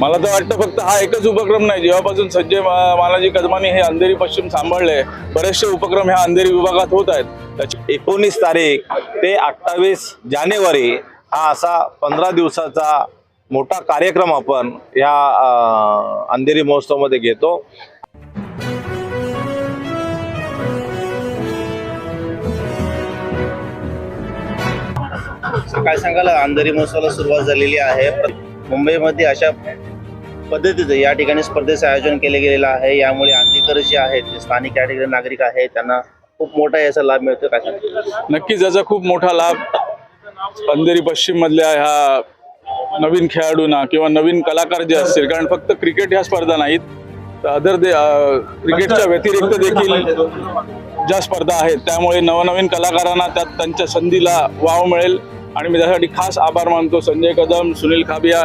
मला तर वाटतं फक्त हा एकच उपक्रम नाही. जेव्हापासून संजय मालाजी मानाजी कदमानी हे अंधेरी पश्चिम सांभाळले बरेचसे उपक्रम ह्या अंधेरी विभागात होत आहेत. त्याची एकोणीस तारीख ते अठ्ठावीस जानेवारी हा असा पंधरा दिवसाचा मोठा कार्यक्रम आपण या अंधेरी महोत्सवामध्ये घेतो. काय सांगाल अंधेरी महोत्सवाला सुरुवात झालेली आहे. मुंबईमध्ये अशा पद्धतीचं या ठिकाणी स्पर्धेचं आयोजन केले गेलेलं आहे. यामुळे अंधीकर जे आहेत जे स्थानिक या ठिकाणी नागरिक आहेत त्यांना खूप मोठा याचा लाभ मिळतो काय सांगाल? नक्कीच याचा खूप मोठा लाभ अंधेरी पश्चिम मधल्या ह्या नवीन खेळाडूंना किंवा नवीन कलाकार जे असतील कारण फक्त क्रिकेट ह्या स्पर्धा नाहीत तर अदर दे क्रिकेटच्या व्यतिरिक्त देखील ज्या स्पर्धा आहेत त्यामुळे नवनवीन कलाकारांना त्यात त्यांच्या संधीला वाव मिळेल. आणि मी त्यासाठी खास आभार मानतो संजय कदम सुनील खाबिया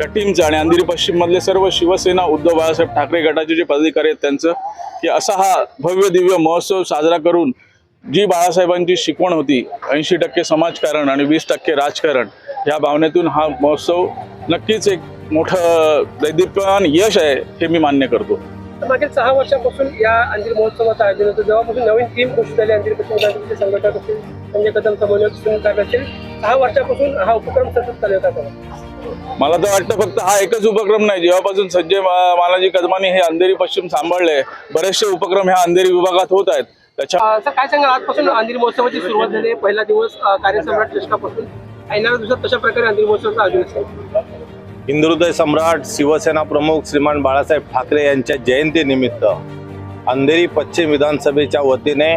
या टीमचं आणि अंधेरी पश्चिममधले सर्व शिवसेना उद्धव बाळासाहेब ठाकरे गटाचे जे पदाधिकारी आहेत त्यांचं की असा हा भव्य दिव्य महोत्सव साजरा करून जी बाळासाहेबांची शिकवण होती ऐंशी टक्के समाजकारण आणि वीस टक्के राजकारण या भावनेतून हा महोत्सव नक्कीच एक मोठं दैदिप्यमान यश आहे हे मी मान्य करतो. मागील सहा वर्षापासून या अंजीर महोत्सवाचं आयोजन होतं. जेव्हापासून नवीन टीम घोषित झाली अंजीर पश्चिम संघटक असतील संजय कदम समन्वयक सुनील काका असतील सहा वर्षापासून हा उपक्रम सतत चालू होता मला तर वाटतं फक्त हा एकच उपक्रम नाही. जेव्हापासून संजय मा- मानाजी कदमानी हे अंधेरी पश्चिम सांभाळले बरेचसे उपक्रम ह्या अंधेरी विभागात होत आहेत. त्याच्या सर काय सांगाल? आजपासून अंजीर महोत्सवाची सुरुवात झाली. पहिला दिवस कार्यसम्राट येणाऱ्या दिवसात तशा प्रकारे अंजीर महोत्सवाचं आयोजन असेल हिंदुहृदय सम्राट शिवसेना प्रमुख श्रीमान बाळासाहेब ठाकरे यांच्या जयंतीनिमित्त अंधेरी पश्चिम विधानसभेच्या वतीने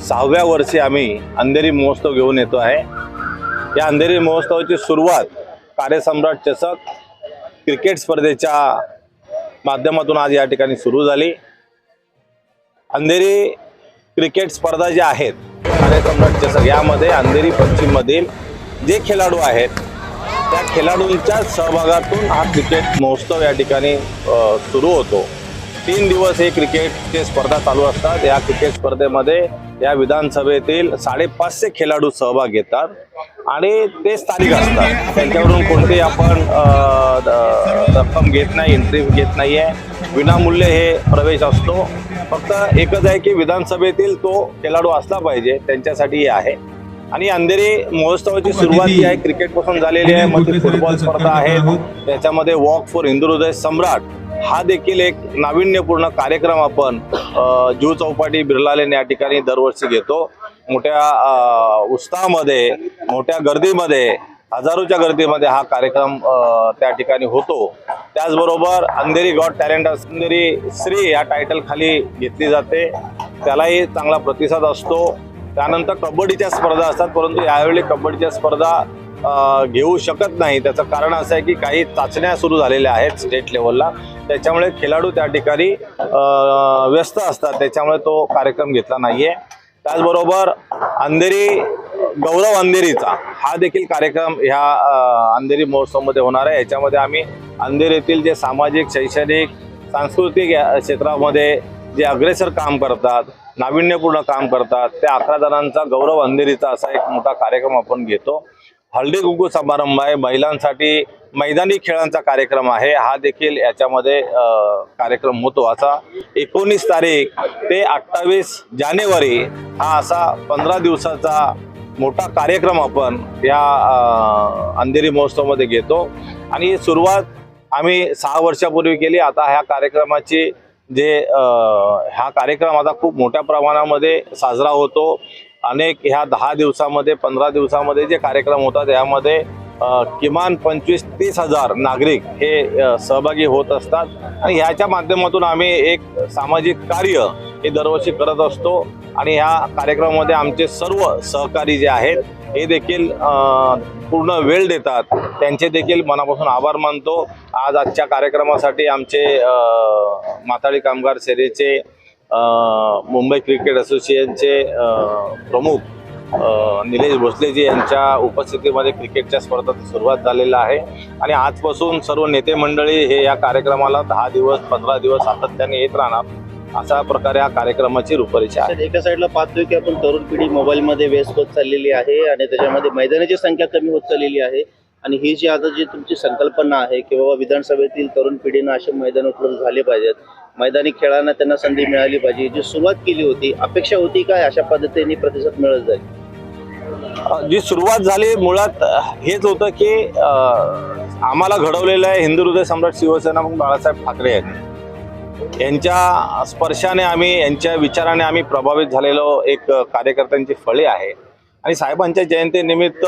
सहाव्या वर्षी आम्ही अंधेरी महोत्सव घेऊन येतो आहे. या अंधेरी महोत्सवाची सुरुवात कार्यसम्राट चषक क्रिकेट स्पर्धेच्या माध्यमातून आज या ठिकाणी सुरू झाली. अंधेरी क्रिकेट स्पर्धा ज्या आहेत कार्यसम्राट चषक यामध्ये अंधेरी पश्चिममधील जे खेळाडू आहेत त्या खेळाडूंच्या सहभागातून हा क्रिकेट महोत्सव या ठिकाणी सुरू होतो. तीन दिवस हे क्रिकेटचे स्पर्धा चालू असतात. या क्रिकेट स्पर्धेमध्ये या विधानसभेतील साडेपाचशे खेळाडू सहभाग घेतात आणि ते स्थानिक असतात. त्यांच्याकडून कोणतेही आपण रक्कम घेत नाही एंट्री घेत नाहीये. विनामूल्य हे प्रवेश असतो. फक्त एकच आहे की विधानसभेतील तो खेळाडू असला पाहिजे त्यांच्यासाठी हे आहे. आणि अंधेरी महोत्सवाची सुरुवात जी आहे क्रिकेटपासून झालेली आहे. मग फुटबॉल स्पर्धा आहे. त्याच्यामध्ये वॉक फॉर हिंदू हृदय सम्राट हा देखील एक नाविन्यपूर्ण कार्यक्रम आपण जू चौपाटी बिर्ला लेन या ठिकाणी दरवर्षी घेतो. मोठ्या उत्साहामध्ये मोठ्या गर्दीमध्ये हजारोच्या गर्दीमध्ये हा कार्यक्रम त्या ठिकाणी होतो. त्याचबरोबर अंधेरी गॉड टॅलेंट अंधेरी श्री या टायटल खाली घेतली जाते. त्यालाही चांगला प्रतिसाद असतो. त्यानंतर कबड्डीच्या स्पर्धा असतात परंतु यावेळी कबड्डीच्या स्पर्धा घेऊ शकत नाही. त्याचं कारण असं आहे की काही चाचण्या सुरू झालेल्या आहेत स्टेट लेवलला. त्याच्यामुळे खेळाडू त्या ठिकाणी व्यस्त असतात. त्याच्यामुळे तो कार्यक्रम घेतला नाहीये. त्याचबरोबर अंधेरी गौरव अंधेरीचा हा देखील कार्यक्रम ह्या अंधेरी महोत्सवमध्ये होणार आहे. याच्यामध्ये आम्ही अंधेरीतील जे सामाजिक शैक्षणिक सांस्कृतिक या क्षेत्रामध्ये जे अग्रेसर काम करतात नाविन्यपूर्ण काम करतात त्या अकरा जणांचा गौरव अंधेरीचा असा एक मोठा कार्यक्रम आपण घेतो. हळदी कुंकू समारंभ आहे. महिलांसाठी मैदानी खेळांचा कार्यक्रम आहे. हा देखील याच्यामध्ये कार्यक्रम होतो असा एकोणीस तारीख ते अठ्ठावीस जानेवारी हा असा पंधरा दिवसाचा मोठा कार्यक्रम आपण या अंधेरी महोत्सवमध्ये घेतो. आणि सुरुवात आम्ही सहा वर्षापूर्वी केली. आता ह्या कार्यक्रमाची जे हा कार्यक्रम आता खूप मोठ्या प्रमाणामध्ये साजरा होतो. अनेक ह्या दहा दिवसामध्ये पंधरा दिवसामध्ये जे कार्यक्रम होतात यामध्ये किमान पंचवीस तीस हजार नागरिक हे सहभागी होत असतात. आणि ह्याच्या माध्यमातून आम्ही एक सामाजिक कार्य हे दरवर्षी करत असतो. आणि ह्या कार्यक्रमामध्ये आमचे सर्व सहकारी जे आहेत हे देखील पूर्ण वेळ देतात. त्यांचे देखील मनापासून आभार मानतो. आज आजच्या कार्यक्रमासाठी आमचे माथाडी कामगार सेनेचे मुंबई क्रिकेट असोसिएशनचे प्रमुख निलेश निलेश भोसलेजी यांच्या उपस्थितीमध्ये क्रिकेटच्या स्पर्धेत सुरुवात झालेला आहे. आणि आजपासून सर्व नेते मंडळी हे या कार्यक्रमाला दहा दिवस पंधरा दिवस सातत्याने येत राहणार. अशा प्रकारे या कार्यक्रमाची रूपरेषा आहे. एका साईडला पाहतोय की आपण तरुण पिढी मोबाईलमध्ये व्यस्त होत चाललेली आहे आणि त्याच्यामध्ये मैदानाची संख्या कमी होत चाललेली आहे. आणि ही जी आता जी तुमची संकल्पना आहे की बाबा विधानसभेतील तरुण पिढीनं असे मैदान उपलब्ध झाले पाहिजेत. मैदानी खेळांना त्यांना संधी मिळाली पाहिजे. जी सुरुवात केली होती अपेक्षा होती काय? अशा पद्धतीने प्रतिसाद मिळत जाईल. जी सुरुवात झाली मुळात हेच होतं की आम्हाला घडवलेलं आहे हिंदू हृदय सम्राट शिवसेना मग बाळासाहेब ठाकरे यांनी. यांच्या स्पर्शाने आम्ही यांच्या विचाराने आम्ही प्रभावित झालेलो एक कार्यकर्त्यांची फळे आहे. आणि साहेबांच्या जयंतीनिमित्त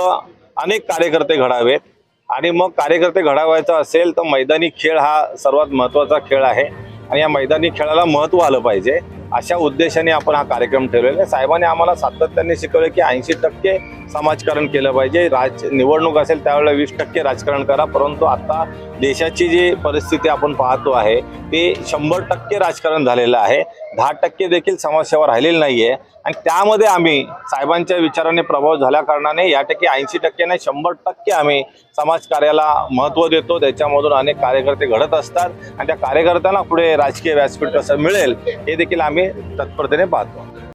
अनेक कार्यकर्ते घडावेत आणि मग कार्यकर्ते घडावायचा असेल तर मैदानी खेळ हा सर्वात महत्त्वाचा खेळ आहे. आणि या मैदानी खेळाला महत्त्व आलं पाहिजे. अशा उद्देशाने आपण हा कार्यक्रम ठेवलेला आहे. साहेबांनी आम्हाला सातत्याने शिकवलं की ऐंशी टक्के समाजकारण केलं पाहिजे. राज निवडणूक असेल त्यावेळेला वीस टक्के राजकारण करा. परंतु आता देशाची जी परिस्थिती आपण पाहतो आहे ते शंभर टक्के राजकारण झालेलं आहे. दहा टक्के देखील समाजसेवा राहिलेली नाही आहे आणि त्यामध्ये आम्ही साहेबांच्या विचाराने प्रभाव झाल्या कारणाने या टक्के ऐंशी टक्के नाही शंभर टक्के आम्ही समाजकार्याला महत्त्व देतो. त्याच्यामधून अनेक कार्यकर्ते घडत असतात. आणि त्या कार्यकर्त्यांना पुढे राजकीय व्यासपीठ कसं मिळेल हे देखील आम्ही तत्परतेने पाहतो.